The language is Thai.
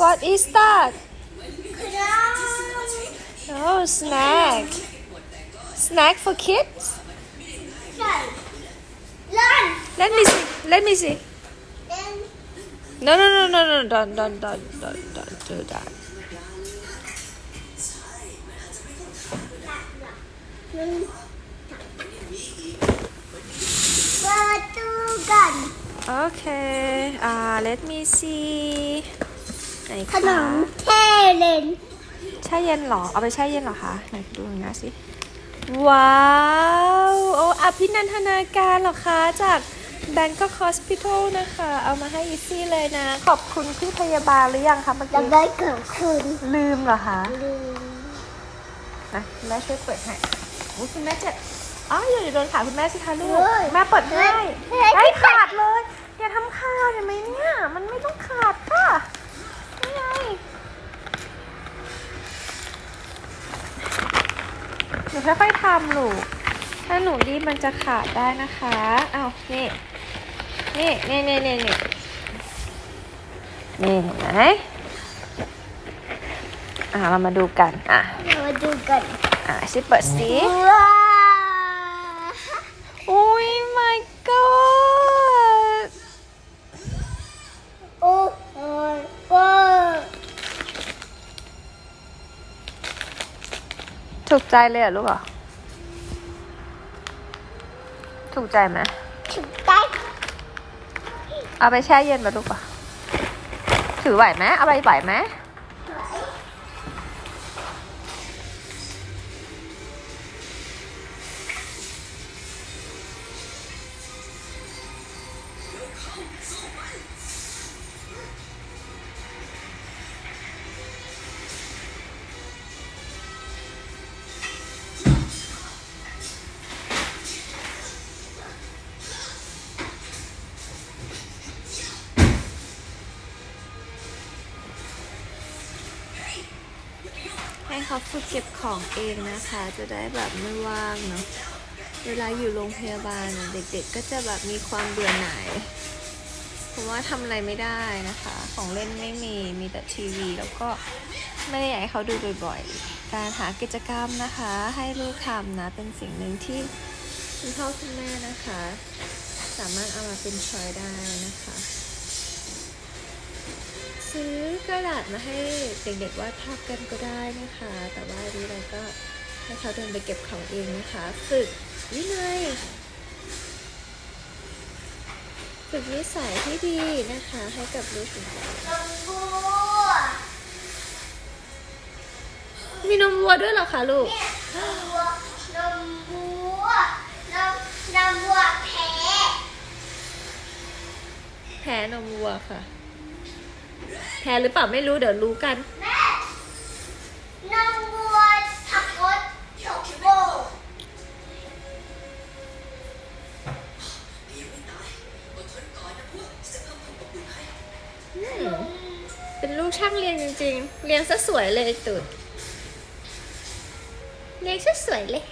What is that ขนม Oh snack Snack for kids ใช่ร้อน Let me see Let me see เล่น No no no no no don't don't don't don't don't do that หนึ่งเปิดตู้กัน Okay อ่า let me see ไหนขคะนมเทเลนแช่เย็นเหรอ เอาไปแช่เย็นเหรอคะ ไหนดูหน่อยนะสิ ว้าว โอ้อภินันทนาการเหรอคะ จาก Bangkok Hospital นะคะ เอามาให้อีซี่เลยนะ ขอบคุณพี่พยาบาลหรือยังคะเมื่อจะกี้ได้เกิดขึ้นลืมเหรอคะลืมนะแม่ช่วยเปิดให้อุ๊ยคุณแม่เจ็บอ๋ออย่าอย่าโดนขาคุณแม่สิคะลูก แม่เปิดให้เฮ้ยไอ้ยขาดเลย อย่าทำขาดเห็นไหมเนี่ย มันไม่ต้องขาดค่ะนี่ไงหนู ค่อยๆทำลูก ถ้าหนูรีบมันจะขาดได้นะคะอ้าวนี่นี่นี่นี่นี่นี่นี่เห็นไหมอะเรามาดูกัน อะเรามาดูกัน อะสิเปิดสิว้า ถูกใจเลยเหรอลูกเหรอถูกใจไหมถึงได้เอาไปแช่เย็นมาลูกป่ะถือไหวไหมเอาไปไหวไหม ให้เขาฝึกเก็บของเองนะคะ จะได้แบบไม่ว่างเนาะเวลาอยู่โรงพยาบาลเด็กๆ ก็จะแบบมีความเบื่อหน่ายเพราะว่าทำอะไรไม่ได้นะคะ ของเล่นไม่มีมีแต่ทีวี แล้วก็ไม่ได้อยากให้เขาดูบ่อยๆ การหากิจกรรมนะคะ ให้ลูกทำนะเป็นสิ่งหนึ่งที่คุณพ่อคุณแม่นะคะ สามารถเอามาเป็นชอยได้นะคะ ซื้อกระดาษมาให้เด็กๆวาดภาพกันก็ได้นะคะ แต่ว่าอันนี้เราก็ให้เขาเดินไปเก็บของเองนะคะ ฝึกวินัยฝึกนิสัยที่ดีนะคะให้กับลูกของเรานมวัวมีนมวัวด้วยเหรอคะลูก นมวัวนมวัวนมนมวัวแพ้แพ้นมวัวค่ะ แพ้หรือเปล่าไม่รู้เดี๋ยวรู้กันแม่นมวัวขับรถฉกโบเป็นลูกช่างเรียนจริงๆ เรียนซะสวยเลยตุดเรียนซะสวยเลย